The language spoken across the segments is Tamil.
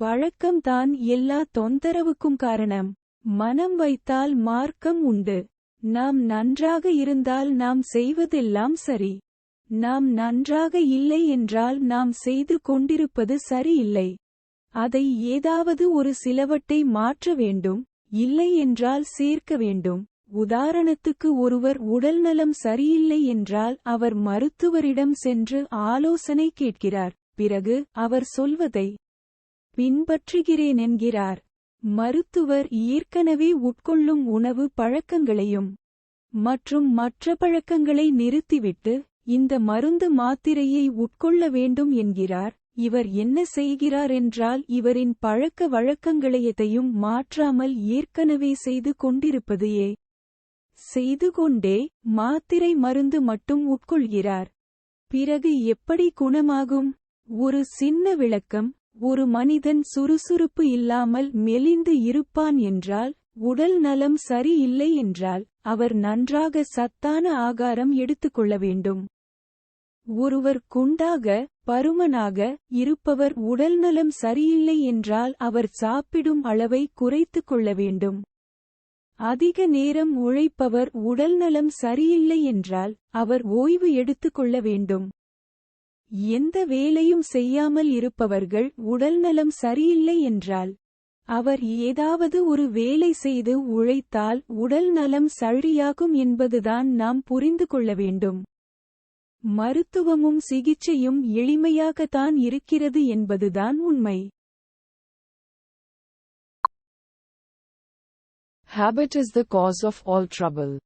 பழக்கம்தான் எல்லா தொந்தரவுக்கும் காரணம். மனம் வைத்தால் மார்க்கம் உண்டு. நாம் நன்றாக இருந்தால் நாம் செய்வதெல்லாம் சரி. நாம் நன்றாக இல்லை என்றால் நாம் செய்து கொண்டிருப்பது சரியில்லை. அதை ஏதாவது ஒரு சிலவட்டை மாற்ற வேண்டும் இல்லை என்றால் சேர்க்க வேண்டும். உதாரணத்துக்கு ஒருவர் உடல்நலம் சரியில்லை என்றால் அவர் மருத்துவரிடம் சென்று ஆலோசனை கேட்கிறார். பிறகு அவர் சொல்வதை பின்பற்றுகிறேன் என்கிறார். மருத்துவர் ஏற்கனவே உட்கொள்ளும் உணவு பழக்கங்களையும் மற்றும் மற்ற பழக்கங்களை நிறுத்திவிட்டு இந்த மருந்து மாத்திரையை உட்கொள்ள வேண்டும் என்கிறார். இவர் என்ன செய்கிறார் என்றால் இவரின் பழக்க வழக்கங்களையத்தையும் மாற்றாமல் ஏற்கனவே செய்து கொண்டிருப்பதையே செய்து கொண்டே மாத்திரை மருந்து மட்டும் உட்கொள்கிறார். பிறகு எப்படி குணமாகும்? ஒரு சின்ன விளக்கம். ஒரு மனிதன் சுறுசுறுப்பு இல்லாமல் மெலிந்து இருப்பான் என்றால் உடல் நலம் சரியில்லை என்றால் அவர் நன்றாக சத்தான ஆகாரம் எடுத்துக்கொள்ள வேண்டும். ஒருவர் குண்டாக பருமனாக இருப்பவர் உடல்நலம் சரியில்லை என்றால் அவர் சாப்பிடும் அளவை குறைத்துக் கொள்ள வேண்டும். அதிக நேரம் உழைப்பவர் உடல்நலம் சரியில்லை என்றால் அவர் ஓய்வு எடுத்துக்கொள்ள வேண்டும். எந்த வேலையும் செய்யாமல் இருப்பவர்கள் உடல்நலம் சரியில்லை என்றால் அவர் ஏதாவது ஒரு வேலை செய்து உழைத்தால் உடல் நலம் சரியாகும் என்பதுதான் நாம் புரிந்து கொள்ள வேண்டும் மருத்துவமும் சிகிச்சையும் எளிமையாகத்தான் இருக்கிறது என்பதுதான் உண்மை Habit is the cause of all trouble.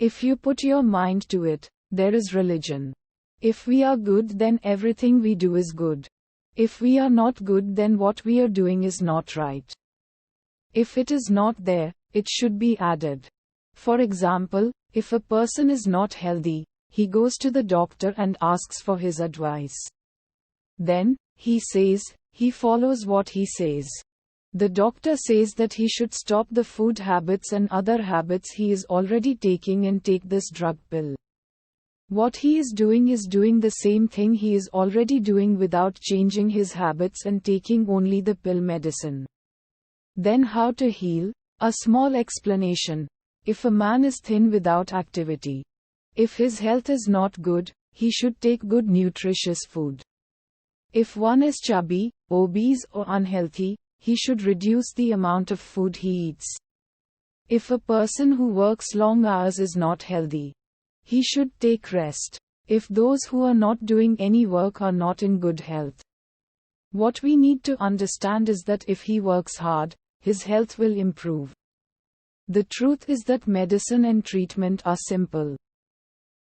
If you put your mind to it, there is religion. If we are good, then everything we do is good. If we are not good, then what we are doing is not right. If it is not there, it should be added. For example, if a person is not healthy, he goes to the doctor and asks for his advice. Then, he says, he follows what he says. The doctor says that he should stop the food habits and other habits he is already taking and take this drug pill. What he is doing is doing the same thing he is already doing without changing his habits and taking only the pill medicine. Then, how to heal? A small explanation. If a man is thin without activity, if his health is not good, he should take good nutritious food. If one is chubby, obese, or unhealthy, he should reduce the amount of food he eats. If a person who works long hours is not healthy, he should take rest. If those who are not doing any work are not in good health, what we need to understand is that if he works hard, his health will improve. The truth is that medicine and treatment are simple.